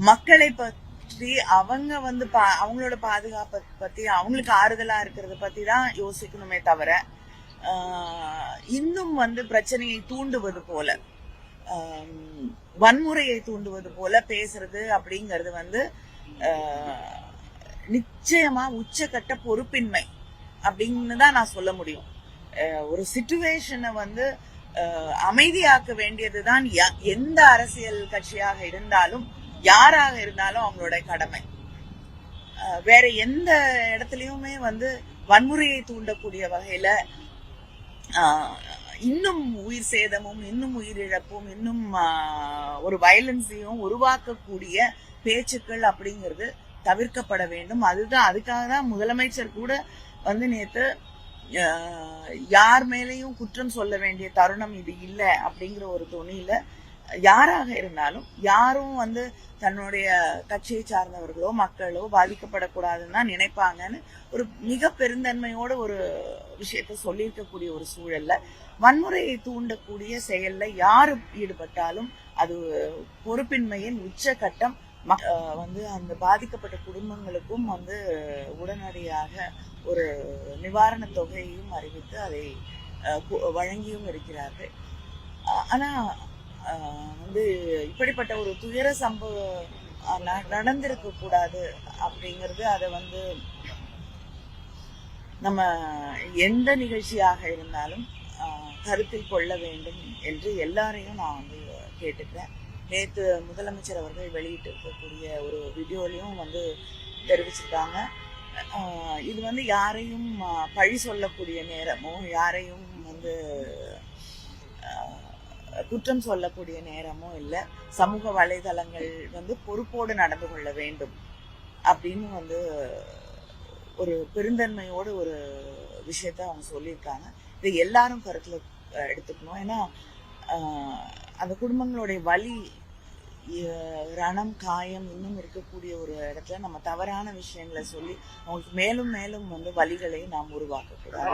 மக்களை பற்றி அவங்க வந்து பா- அவங்களோட பாதுகாப்பை பத்தி அவங்களுக்கு ஆறுதலா இருக்கிறத பத்தி தான் யோசிக்கணுமே தவிர இன்னும் வந்து பிரச்சனையை தூண்டுவது போல வன்முறையை தூண்டுவது போல பேசுறது அப்படிங்கிறது வந்து நிச்சயமா உச்சக்கட்ட பொறுப்பின்மை அப்படின்னு தான் நான் சொல்ல முடியும். ஒரு சுச்சுவேஷனை வந்து அமைதியாக்க வேண்டியதுதான் எந்த அரசியல் கட்சியாக இருந்தாலும் யாராக இருந்தாலும் அவங்களோட கடமை. அஹ், வேற எந்த இடத்துலயுமே வந்து வன்முறையை தூண்டக்கூடிய வகையில ஆஹ், இன்னும் உயிர் சேதமும் இன்னும் உயிரிழப்பும் இன்னும் ஆஹ், ஒரு வயலன்ஸையும் உருவாக்கக்கூடிய பேச்சுக்கள் அப்படிங்கிறது தவிர்க்கப்பட வேண்டும். அதுதான் அதுக்காக தான் முதலமைச்சர் கூட வந்து நேத்து ஆஹ், யார் மேலேயும் குற்றம் சொல்ல வேண்டிய தருணம் இது இல்லை அப்படிங்கிற ஒரு துணியில யாராக இருந்தாலும் யாரும் வந்து தன்னுடைய கட்சியை சார்ந்தவர்களோ மக்களோ பாதிக்கப்படக்கூடாதுன்னு தான் நினைப்பாங்கன்னு ஒரு மிக பெருந்தன்மையோட ஒரு விஷயத்த சொல்லியிருக்கக்கூடிய ஒரு சூழல்ல வன்முறையை தூண்டக்கூடிய செயல்ல யாரு ஈடுபட்டாலும் அது பொறுப்பின்மையின் உச்சகட்டம். மக்- அஹ் வந்து அந்த பாதிக்கப்பட்ட குடும்பங்களுக்கும் வந்து உடனடியாக ஒரு நிவாரணத் தொகையையும் அறிவித்து அதை அஹ், வழங்கியும் இருக்கிறார்கள். ஆனா வந்து இப்படிப்பட்ட ஒரு துயர சம்பவம் நடந்திருக்க கூடாது அப்படிங்கிறது அதை வந்து நம்ம எந்த நிகழ்ச்சியாக இருந்தாலும் கருத்தில் கொள்ள வேண்டும் என்று எல்லாரையும் நான் வந்து கேட்டுக்கிறேன். நேற்று முதலமைச்சர் அவர்கள் வெளியிட்டு இருக்கக்கூடிய ஒரு வீடியோலையும் வந்து தெரிவிச்சிருக்காங்க. இது வந்து யாரையும் பழி சொல்லக்கூடிய நேரமோ யாரையும் வந்து குற்றம் சொல்லக்கூடிய நேரமும் இல்லை. சமூக வலைதளங்கள் வந்து பொறுப்போடு நடந்து கொள்ள வேண்டும் அப்படின்னு வந்து ஒரு பெருந்தன்மையோட ஒரு விஷயத்த அவங்க சொல்லியிருக்காங்க. இதை எல்லாரும் கருத்தில் எடுத்துக்கணும். ஏன்னா அந்த குடும்பங்களுடைய வலி ரணம் காயம் இன்னும் இருக்கக்கூடிய ஒரு இடத்துல நம்ம தவறான விஷயங்களை சொல்லி அவங்களுக்கு மேலும் மேலும் வந்து வலிகளை நாம் உருவாக்கக்கூடாது.